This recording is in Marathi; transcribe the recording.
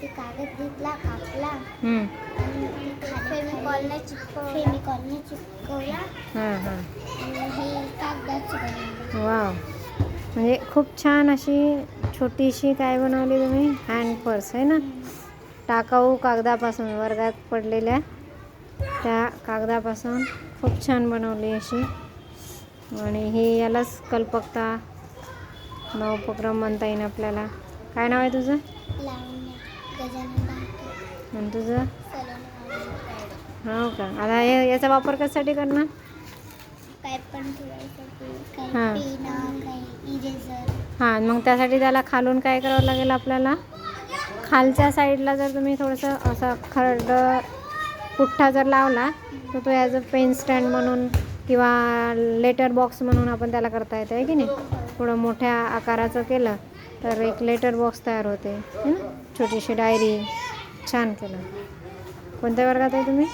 ते कागद घेतला कापला. हम्म. आणि फेमिकॉलने चिपकवला. फेमिकॉलने चिपकवला. हां हां. आणि हे कागदाचं बनवलं. वाव. म्हणजे खूप छान अशी छोटीशी काय बनवली तुम्ही? हँड पर्स आहे ना? टाकाऊ कागदापासून वर्गात पडलेल्या त्या कागदापासून खूप छान बनवली अशी. आणि ही यालाच कल्पकता नवोपक्रम म्हणता येईल आपल्याला. काय नाव आहे तुझं? लावण्या. आणि तुझं? हो का? आता हे याचा वापर कशासाठी करणार? काय पण हां. हां मग त्यासाठी त्याला खालून काय करावं लागेल आपल्याला? खालच्या साईडला जर तुम्ही थोडंसं असा खरड पुठ्ठा जर लावला तर तो ॲज अ पेन स्टँड म्हणून किंवा लेटर बॉक्स म्हणून आपण त्याला करता येतं आहे की नाही? थोडं मोठ्या आकाराचं केलं तर एक लेटर बॉक्स तयार होते है ना? छोटीशी डायरी छान केलं. कोणत्या वर्गात आहे तुम्ही?